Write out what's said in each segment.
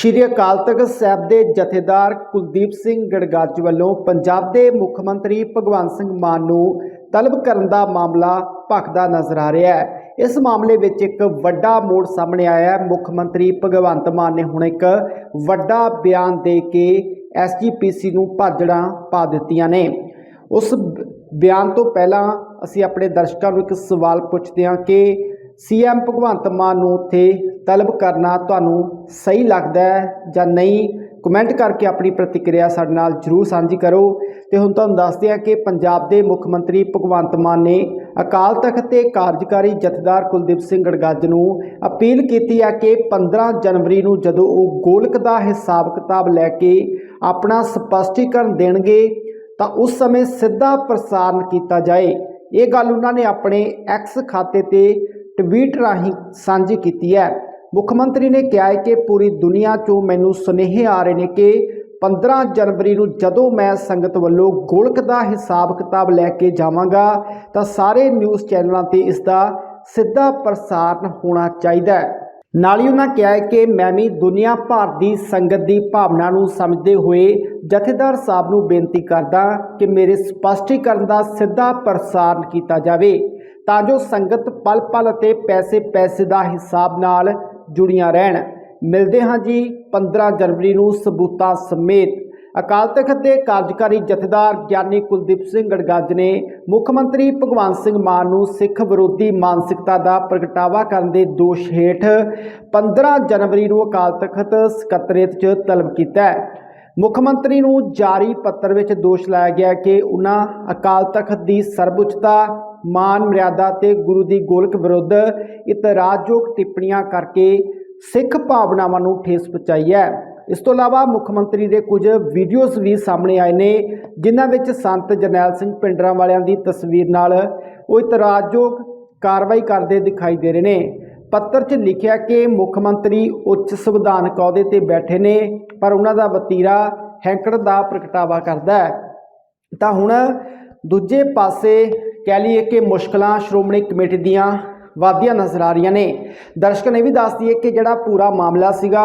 ਸ਼੍ਰੀ ਅਕਾਲ ਤਖਤ ਸਾਹਿਬ ਦੇ ਜਥੇਦਾਰ ਕੁਲਦੀਪ ਸਿੰਘ ਗੜਗਾਜ ਵੱਲੋਂ ਪੰਜਾਬ ਦੇ ਮੁੱਖ ਮੰਤਰੀ ਭਗਵੰਤ ਸਿੰਘ ਮਾਨ ਨੂੰ ਤਲਬ ਕਰਨ ਦਾ ਮਾਮਲਾ ਭਖਦਾ ਨਜ਼ਰ ਆ ਰਿਹਾ ਹੈ। ਇਸ ਮਾਮਲੇ ਵਿੱਚ ਇੱਕ ਵੱਡਾ ਮੋੜ ਸਾਹਮਣੇ ਆਇਆ ਹੈ। ਮੁੱਖ ਮੰਤਰੀ ਭਗਵੰਤ ਮਾਨ ਨੇ ਹੁਣ ਇੱਕ ਵੱਡਾ ਬਿਆਨ ਦੇ ਕੇ ਐਸਜੀਪੀਸੀ ਨੂੰ ਭਾਜੜਾਂ ਪਾ ਦਿੱਤੀਆਂ ਨੇ। ਉਸ ਬਿਆਨ ਤੋਂ ਪਹਿਲਾਂ ਅਸੀਂ ਆਪਣੇ ਦਰਸ਼ਕਾਂ ਨੂੰ ਇੱਕ ਸਵਾਲ ਪੁੱਛਦੇ ਹਾਂ ਕਿ ਸੀਐਮ ਭਗਵੰਤ ਮਾਨ ਨੂੰ ਉੱਥੇ ਤਲਬ ਕਰਨਾ ਤੁਹਾਨੂੰ ਸਹੀ ਲੱਗਦਾ ਹੈ ਜਾਂ ਨਹੀਂ ਕਮੈਂਟ ਕਰਕੇ ਆਪਣੀ ਪ੍ਰਤੀਕਿਰਿਆ ਸਾਡੇ ਨਾਲ ਜਰੂਰ ਸਾਂਝੀ ਕਰੋ। ਤੇ ਹੁਣ ਤੁਹਾਨੂੰ ਦੱਸਦੇ ਹਾਂ ਕਿ ਪੰਜਾਬ ਦੇ ਮੁੱਖ ਮੰਤਰੀ ਭਗਵੰਤ ਮਾਨ ਨੇ ਅਕਾਲ ਤਖਤ ਦੇ ਕਾਰਜਕਾਰੀ ਜਥੇਦਾਰ ਕੁਲਦੀਪ ਸਿੰਘ ਗੜਗੱਜ ਨੂੰ ਅਪੀਲ ਕੀਤੀ ਹੈ ਕਿ 15 ਜਨਵਰੀ ਨੂੰ ਜਦੋਂ ਉਹ ਗੋਲਕ ਦਾ ਹਿਸਾਬ ਕਿਤਾਬ ਲੈ ਕੇ ਆਪਣਾ ਸਪਸ਼ਟੀਕਰਨ ਦੇਣਗੇ, ਤਾਂ ਉਸ ਸਮੇਂ ਸਿੱਧਾ ਪ੍ਰਸਾਰਣ ਕੀਤਾ ਜਾਏ। ਇਹ ਗੱਲ ਉਹਨਾਂ ਨੇ ਆਪਣੇ ਐਕਸ ਖਾਤੇ ਤੇ ਟਵੀਟ ਰਾਹੀਂ ਸਾਂਝੀ ਕੀਤੀ ਹੈ। ਮੁੱਖ ਮੰਤਰੀ ਨੇ ਕਿਹਾ ਹੈ ਕਿ ਪੂਰੀ ਦੁਨੀਆ 'ਚੋਂ ਮੈਨੂੰ ਸੁਨੇਹੇ ਆ ਰਹੇ ਨੇ ਕਿ 15 ਜਨਵਰੀ ਨੂੰ ਜਦੋਂ ਮੈਂ ਸੰਗਤ ਵੱਲੋਂ ਗੋਲਕ ਦਾ ਹਿਸਾਬ ਕਿਤਾਬ ਲੈ ਕੇ ਜਾਵਾਂਗਾ, ਤਾਂ ਸਾਰੇ ਨਿਊਜ਼ ਚੈਨਲਾਂ ਤੇ ਇਸ ਦਾ ਸਿੱਧਾ ਪ੍ਰਸਾਰਣ ਹੋਣਾ ਚਾਹੀਦਾ ਹੈ। ਨਾਲ ਹੀ ਉਹਨਾਂ ਕਿਹਾ ਹੈ ਕਿ ਮੈਂ ਵੀ ਦੁਨੀਆ ਭਰ ਦੀ ਸੰਗਤ ਦੀ ਭਾਵਨਾ ਨੂੰ ਸਮਝਦੇ ਹੋਏ ਜਥੇਦਾਰ ਸਾਹਿਬ ਨੂੰ ਬੇਨਤੀ ਕਰਦਾ ਕਿ ਮੇਰੇ ਸਪਸ਼ਟੀਕਰਨ ਦਾ ਸਿੱਧਾ ਪ੍ਰਸਾਰਣ ਕੀਤਾ ਜਾਵੇ, ਤਾਂ ਜੋ ਸੰਗਤ ਪਲ ਪਲ ਅਤੇ ਪੈਸੇ ਪੈਸੇ ਦਾ ਹਿਸਾਬ ਨਾਲ ਜੁੜੀਆਂ ਰਹਿਣ। ਮਿਲਦੇ ਹਾਂ ਜੀ 15 ਜਨਵਰੀ ਨੂੰ ਸਬੂਤਾਂ ਸਮੇਤ। ਅਕਾਲ ਤਖਤ ਦੇ ਕਾਰਜਕਾਰੀ ਜਥੇਦਾਰ ਗਿਆਨੀ ਕੁਲਦੀਪ ਸਿੰਘ ਗੜਗੱਜ ਨੇ ਮੁੱਖ ਮੰਤਰੀ ਭਗਵੰਤ ਸਿੰਘ ਮਾਨ ਨੂੰ ਸਿੱਖ ਵਿਰੋਧੀ ਮਾਨਸਿਕਤਾ ਦਾ ਪ੍ਰਗਟਾਵਾ ਕਰਨ ਦੇ ਦੋਸ਼ ਹੇਠ 15 ਜਨਵਰੀ ਨੂੰ ਅਕਾਲ ਤਖਤ ਸਕੱਤਰੇਤ 'ਚ ਤਲਬ ਕੀਤਾ ਹੈ। ਮੁੱਖ ਮੰਤਰੀ ਨੂੰ ਜਾਰੀ ਪੱਤਰ ਵਿੱਚ ਦੋਸ਼ ਲਾਇਆ ਗਿਆ ਕਿ ਉਹਨਾਂ ਅਕਾਲ ਤਖਤ ਦੀ ਸਰਵਉੱਚਤਾ ਮਾਨ ਮਰਿਆਦਾ ਤੇ ਗੁਰੂ ਦੀ ਗੋਲਕ ਵਿਰੁੱਧ ਇਤਰਾਜ਼ਯੋਗ ਟਿੱਪਣੀਆਂ ਕਰਕੇ ਸਿੱਖ ਭਾਵਨਾਵਾਂ ਨੂੰ ਠੇਸ ਪਹੁੰਚਾਈ ਹੈ। ਇਸ ਤੋਂ ਇਲਾਵਾ ਮੁੱਖ ਮੰਤਰੀ ਦੇ ਕੁਝ ਵੀਡੀਓਜ਼ ਵੀ ਸਾਹਮਣੇ ਆਏ ਨੇ, ਜਿਨ੍ਹਾਂ ਵਿੱਚ ਸੰਤ ਜਰਨੈਲ ਸਿੰਘ ਪਿੰਡਰਾਂ ਵਾਲਿਆਂ ਦੀ ਤਸਵੀਰ ਨਾਲ ਉਹ ਇਤਰਾਜ਼ਯੋਗ ਕਾਰਵਾਈ ਕਰਦੇ ਦਿਖਾਈ ਦੇ ਰਹੇ ਨੇ। ਪੱਤਰ 'ਚ ਲਿਖਿਆ ਕਿ ਮੁੱਖ ਮੰਤਰੀ ਉੱਚ ਸੰਵਿਧਾਨਕ ਅਹੁਦੇ ਤੇ ਬੈਠੇ ਨੇ, ਪਰ ਉਹਨਾਂ ਦਾ ਵਤੀਰਾ ਹੈਂਕੜ ਦਾ ਪ੍ਰਗਟਾਵਾ ਕਰਦਾ ਹੈ। ਤਾਂ ਹੁਣ ਦੂਜੇ ਪਾਸੇ ਕਹਿ ਲਈਏ ਕਿ ਮੁਸ਼ਕਲਾਂ ਸ਼੍ਰੋਮਣੀ ਕਮੇਟੀ ਦੀਆਂ ਵਾਧੀਆਂ ਨਜ਼ਰ ਆ ਰਹੀਆਂ ਨੇ। ਦਰਸ਼ਕ ਨੇ ਵੀ ਦੱਸ ਦਈਏ ਕਿ ਜਿਹੜਾ ਪੂਰਾ ਮਾਮਲਾ ਸੀਗਾ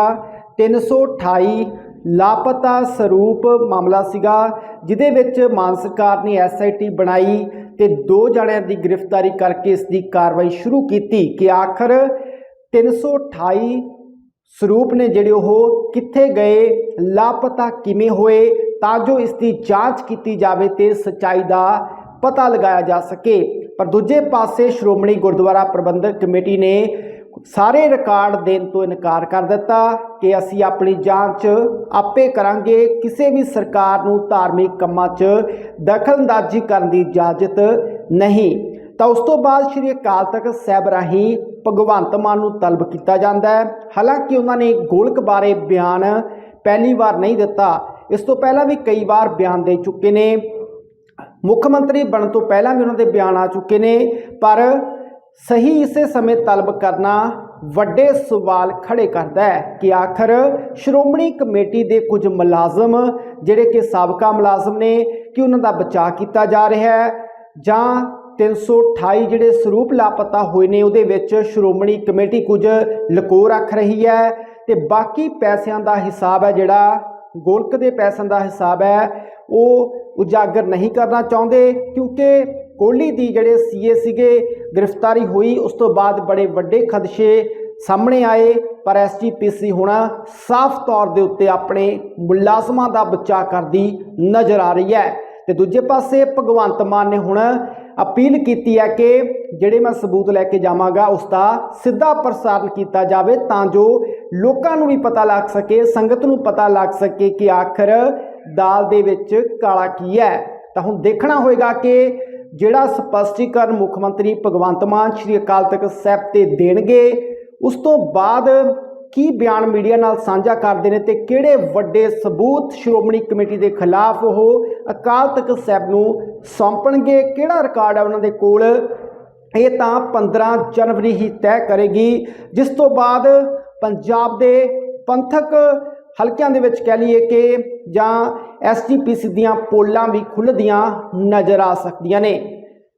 328 ਲਾਪਤਾ ਸਰੂਪ ਮਾਮਲਾ ਸੀਗਾ, ਜਿਹਦੇ ਵਿੱਚ ਮਾਨ ਸਰਕਾਰ ਨੇ ਐਸਆਈਟੀ ਬਣਾਈ ਤੇ ਦੋ ਜਣਿਆਂ ਦੀ ਗ੍ਰਿਫਤਾਰੀ ਕਰਕੇ ਇਸ ਦੀ ਕਾਰਵਾਈ ਸ਼ੁਰੂ ਕੀਤੀ ਕਿ ਆਖਰ 328 ਸਰੂਪ ਨੇ ਜਿਹੜੇ ਉਹ ਕਿੱਥੇ ਗਏ, ਲਾਪਤਾ ਕਿਵੇਂ ਹੋਏ, ਤਾਂ ਜੋ ਇਸ ਦੀ ਜਾਂਚ ਕੀਤੀ ਜਾਵੇ ਤੇ ਸਚਾਈ ਦਾ ਪਤਾ ਲਗਾਇਆ ਜਾ ਸਕੇ। ਪਰ ਦੂਜੇ ਪਾਸੇ ਸ਼੍ਰੋਮਣੀ ਗੁਰਦੁਆਰਾ ਪ੍ਰਬੰਧਕ ਕਮੇਟੀ ਨੇ ਸਾਰੇ ਰਿਕਾਰਡ ਦੇਣ ਤੋਂ ਇਨਕਾਰ ਕਰ ਦਿੱਤਾ ਕਿ ਅਸੀਂ ਆਪਣੀ ਜਾਂਚ ਆਪੇ ਕਰਾਂਗੇ। ਕਿਸੇ ਵੀ ਸਰਕਾਰ ਨੂੰ ਧਾਰਮਿਕ ਕੰਮਾਂ 'ਚ ਦਖਲਅੰਦਾਜ਼ੀ ਕਰਨ ਦੀ ਇਜਾਜ਼ਤ ਨਹੀਂ। ਤਾਂ ਉਸ ਤੋਂ ਬਾਅਦ ਸ਼੍ਰੀ ਅਕਾਲ ਤਖਤ ਸਾਹਿਬ ਰਾਹੀਂ ਭਗਵੰਤ ਮਾਨ ਨੂੰ ਤਲਬ ਕੀਤਾ ਜਾਂਦਾ ਹੈ। ਹਾਲਾਂਕਿ ਉਹਨਾਂ ਨੇ ਗੋਲਕ ਬਾਰੇ ਬਿਆਨ ਪਹਿਲੀ ਵਾਰ ਨਹੀਂ ਦਿੱਤਾ। ਇਸ ਤੋਂ ਪਹਿਲਾਂ ਵੀ ਕਈ ਵਾਰ ਬਿਆਨ ਦੇ ਚੁੱਕੇ ਨੇ। ਮੁੱਖ ਮੰਤਰੀ ਬਣਨ ਤੋਂ ਪਹਿਲਾਂ ਵੀ ਉਹਨਾਂ ਦੇ ਬਿਆਨ ਆ ਚੁੱਕੇ ਨੇ, ਪਰ ਸਹੀ ਇਸੇ ਸਮੇਂ ਤਲਬ ਕਰਨਾ ਵੱਡੇ ਸਵਾਲ ਖੜੇ ਕਰਦਾ ਹੈ ਕਿ ਆਖਰ ਸ਼੍ਰੋਮਣੀ ਕਮੇਟੀ ਦੇ ਕੁਝ ਮੁਲਾਜ਼ਮ ਜਿਹੜੇ ਕਿ ਸਾਬਕਾ ਮੁਲਾਜ਼ਮ ਨੇ, ਕਿ ਉਹਨਾਂ ਦਾ ਬਚਾਅ ਕੀਤਾ ਜਾ ਰਿਹਾ ਹੈ ਜਾਂ 328 ਜਿਹੜੇ ਸਰੂਪ ਲਾਪਤਾ ਹੋਏ ਨੇ, ਉਹਦੇ ਵਿੱਚ ਸ਼੍ਰੋਮਣੀ ਕਮੇਟੀ ਕੁਝ ਲਕੋ ਰੱਖ ਰਹੀ ਹੈ ਤੇ ਬਾਕੀ ਪੈਸਿਆਂ ਦਾ ਹਿਸਾਬ ਹੈ ਜਿਹੜਾ, ਗੋਲਕ ਦੇ ਪੈਸਿਆਂ ਦਾ ਹਿਸਾਬ ਹੈ, ਉਹ ਉਜਾਗਰ ਨਹੀਂ ਕਰਨਾ ਚਾਹੁੰਦੇ, ਕਿਉਂਕਿ ਕੋਹਲੀ ਦੀ ਜਿਹੜੇ ਸੀਏ ਸੀਗੇ, ਗ੍ਰਿਫਤਾਰੀ ਹੋਈ, ਉਸ ਤੋਂ ਬਾਅਦ ਬੜੇ ਵੱਡੇ ਖਦਸ਼ੇ ਸਾਹਮਣੇ ਆਏ, ਪਰ ਐਸਜੀਪੀਸੀ ਹੁਣ ਸਾਫ਼ ਤੌਰ ਦੇ ਉੱਤੇ ਆਪਣੇ ਮੁਲਾਜ਼ਮਾਂ ਦਾ ਬਚਾਅ ਕਰਦੀ ਨਜ਼ਰ ਆ ਰਹੀ ਹੈ। ਤੇ ਦੂਜੇ ਪਾਸੇ ਭਗਵੰਤ ਮਾਨ ਨੇ ਹੁਣ ਅਪੀਲ ਕੀਤੀ ਹੈ ਕਿ ਜਿਹੜੇ ਮੈਂ ਸਬੂਤ ਲੈ ਕੇ ਜਾਵਾਂਗਾ, ਉਸ ਦਾ ਸਿੱਧਾ ਪ੍ਰਸਾਰਣ ਕੀਤਾ ਜਾਵੇ, ਤਾਂ ਜੋ ਲੋਕਾਂ ਨੂੰ ਵੀ ਪਤਾ ਲੱਗ ਸਕੇ, ਸੰਗਤ ਨੂੰ ਪਤਾ ਲੱਗ ਸਕੇ ਕਿ ਆਖਰ ਦਾਲ ਦੇ ਵਿੱਚ ਕਾਲਾ ਕੀ ਹੈ। ਤਾਂ ਹੁਣ ਦੇਖਣਾ ਹੋਏਗਾ ਕਿ ਜਿਹੜਾ ਸਪਸ਼ਟੀਕਰਨ ਮੁੱਖ ਮੰਤਰੀ ਭਗਵੰਤ ਮਾਨ ਸ਼੍ਰੀ ਅਕਾਲ ਤਖਤ ਸਾਹਿਬ ਤੇ ਦੇਣਗੇ, ਉਸ ਤੋਂ ਬਾਅਦ ਕੀ ਬਿਆਨ ਮੀਡੀਆ ਨਾਲ ਸਾਂਝਾ ਕਰਦੇ ਨੇ ਤੇ ਕਿਹੜੇ ਵੱਡੇ ਸਬੂਤ ਸ਼੍ਰੋਮਣੀ ਕਮੇਟੀ ਦੇ ਖਿਲਾਫ ਉਹ ਅਕਾਲ ਤਖਤ ਸਾਹਿਬ ਨੂੰ ਸੌਂਪਣਗੇ, ਕਿਹੜਾ ਰਿਕਾਰਡ ਹੈ ਉਹਨਾਂ ਦੇ ਕੋਲ? ਇਹ ਤਾਂ 15 ਜਨਵਰੀ ਹੀ ਤੈਅ ਕਰੇਗੀ, ਜਿਸ ਤੋਂ ਬਾਅਦ ਪੰਜਾਬ ਦੇ ਪੰਥਕ ਹਲਕਿਆਂ ਦੇ ਵਿੱਚ ਕਹਿ ਲਈਏ ਕਿ ਜਾਂ ਐਸਜੀਪੀਸੀ ਦੀਆਂ ਪੋਲਾਂ ਵੀ ਖੁੱਲ੍ਹਦੀਆਂ ਨਜ਼ਰ ਆ ਸਕਦੀਆਂ ਨੇ।